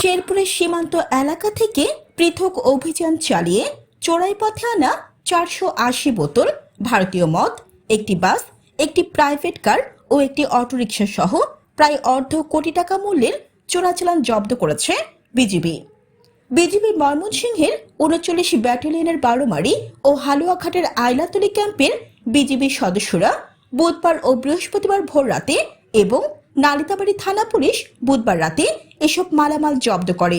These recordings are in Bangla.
শেরপুরের সীমান্ত এলাকা থেকে পৃথক অভিযান চালিয়ে চোরাই পথে আনা চারশো আশি বোতল ভারতীয় মদ, একটি বাস, একটি প্রাইভেট কার ও একটি অটোরিকশা সহ প্রায় অর্ধ কোটি টাকা মূল্যের চোরাচালান জব্দ করেছে বিজিবি। বিজিবি ময়মনসিংহের উনচল্লিশ ব্যাটালিয়নের বারোমারি ও হালুয়াঘাটের আইলাতলি ক্যাম্পের বিজিবি সদস্যরা বুধবার ও বৃহস্পতিবার ভোর রাতে এবং নালিতাবাড়ি থানা পুলিশ বুধবার রাতে এসব মালামাল জব্দ করে।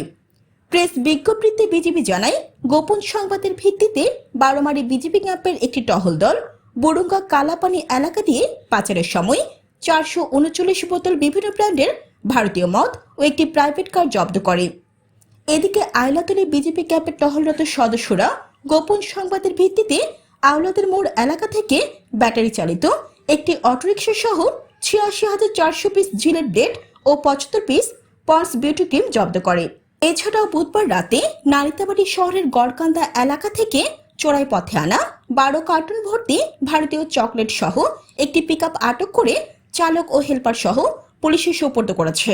প্রেস বিজ্ঞপ্তিতে বিজিবি জানায়, গোপন সংবাদের ভিত্তিতে বারোমারি বিজিবি ক্যাম্পের একটি টহল দল বুড়ুঙ্গা কালাপানি এলাকা দিয়ে পাচারের সময় চারশো উনচল্লিশ বোতল বিভিন্ন ব্র্যান্ডের ভারতীয় মদ ও একটি প্রাইভেট কার জব্দ করে। এদিকে আইলাতলি বিজেপি ক্যাম্পের টহলরত সদস্যরা গোপন সংবাদের ভিত্তিতে আওলাদের মোড় এলাকা থেকে ব্যাটারি চালিত একটি অটোরিকশা সহ ছিয়াশি হাজার চারশো পিস জিলের ডেট ও পঁচাত্তর পিস পন্স বিউটি ক্রিম জব্দ করে। এছাড়াও বুধবার রাতে নালিতাবাড়ি শহরের গড়কান্দা এলাকা থেকে চোরাই পথে আনা বারো কার্টুন ভর্তি ভারতীয় চকলেট সহ একটি পিকআপ আটক করে চালক ও হেলপার সহ পুলিশে সোপর্দ করেছে।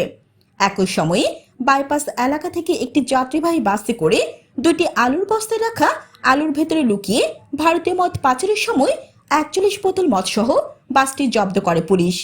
একই সময়ে বাইপাস এলাকা থেকে একটি যাত্রীবাহী বাসে করে দুটি আলুর বস্তায় রাখা আলুর ভেতরে লুকিয়ে ভারতীয় মদ পাচারের সময় একচল্লিশ বোতল মদ সহ বাসটি জব্দ করে পুলিশ।